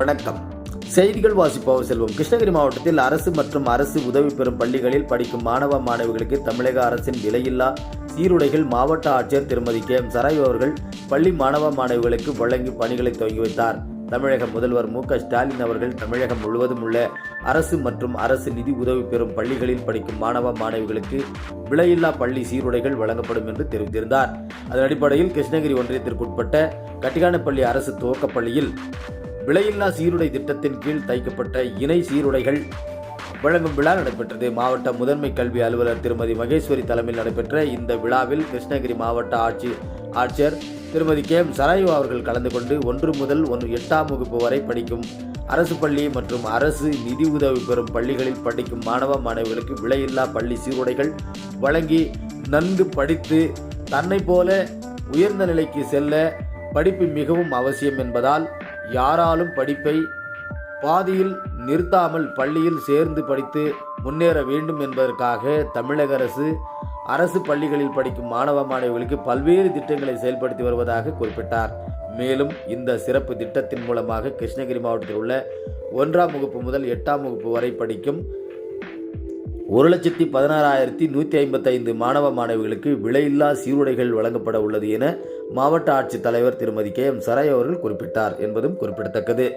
வணக்கம். செய்திகள் வாசிப்பவர் செல்வம். கிருஷ்ணகிரி மாவட்டத்தில் அரசு மற்றும் அரசு உதவி பெறும் பள்ளிகளில் படிக்கும் மாணவ மாணவிகளுக்கு தமிழக அரசின் விலையில்லா சீருடைகள் மாவட்ட ஆட்சியர் திருமதி கே எம் சராய் அவர்கள் பள்ளி மாணவ மாணவிகளுக்கு வழங்கி பணிகளை துவங்கி வைத்தார். தமிழக முதல்வர் மு க ஸ்டாலின் அவர்கள் தமிழகம் முழுவதும் உள்ள அரசு மற்றும் அரசு நிதி உதவி பெறும் பள்ளிகளில் படிக்கும் மாணவ மாணவிகளுக்கு விலையில்லா பள்ளி சீருடைகள் வழங்கப்படும் என்று தெரிவித்திருந்தார். அதன் அடிப்படையில் கிருஷ்ணகிரி ஒன்றியத்திற்குட்பட்ட கட்டிகானப்பள்ளி அரசு துவக்கப் பள்ளியில் விலையில்லா சீருடை திட்டத்தின் கீழ் தைக்கப்பட்ட இணை சீருடைகள் வழங்கும் விழா நடைபெற்றது. மாவட்ட முதன்மை கல்வி அலுவலர் திருமதி மகேஸ்வரி தலைமையில் நடைபெற்ற இந்த விழாவில் கிருஷ்ணகிரி மாவட்ட ஆட்சி ஆட்சியர் திருமதி கே எம் சராயு அவர்கள் கலந்து கொண்டு ஒன்று முதல் ஒன்று எட்டாம் வகுப்பு வரை படிக்கும். அரசு பள்ளி மற்றும் அரசு நிதி உதவி பெறும் பள்ளிகளில் படிக்கும் மாணவ மாணவிகளுக்கு விலையில்லா பள்ளி சீருடைகள் வழங்கி நன்கு படித்து தன்னை போல உயர்ந்த நிலைக்கு செல்ல படிப்பு மிகவும் அவசியம் என்பதால் யாராலும் படிப்பை பாதியில் நிறுத்தாமல் பள்ளியில் சேர்ந்து படித்து முன்னேற வேண்டும் என்பதற்காக தமிழக அரசு அரசு பள்ளிகளில் படிக்கும் மாணவ மாணவிகளுக்கு பல்வேறு திட்டங்களை செயல்படுத்தி வருவதாக குறிப்பிட்டார். மேலும் இந்த சிறப்பு திட்டத்தின் மூலமாக கிருஷ்ணகிரி மாவட்டத்தில் உள்ள ஒன்றாம் வகுப்பு முதல் எட்டாம் வகுப்பு வரை படிக்கும் ஒரு லட்சத்தி பதினாறாயிரத்தி நூற்றி ஐம்பத்தைந்து மாணவ மாணவிகளுக்கு விலையில்லா சீருடைகள் வழங்கப்பட உள்ளது என மாவட்ட ஆட்சித்தலைவர் திருமதி கே எம் சராய் அவர்கள் குறிப்பிட்டார் என்பதும் குறிப்பிடத்தக்கது.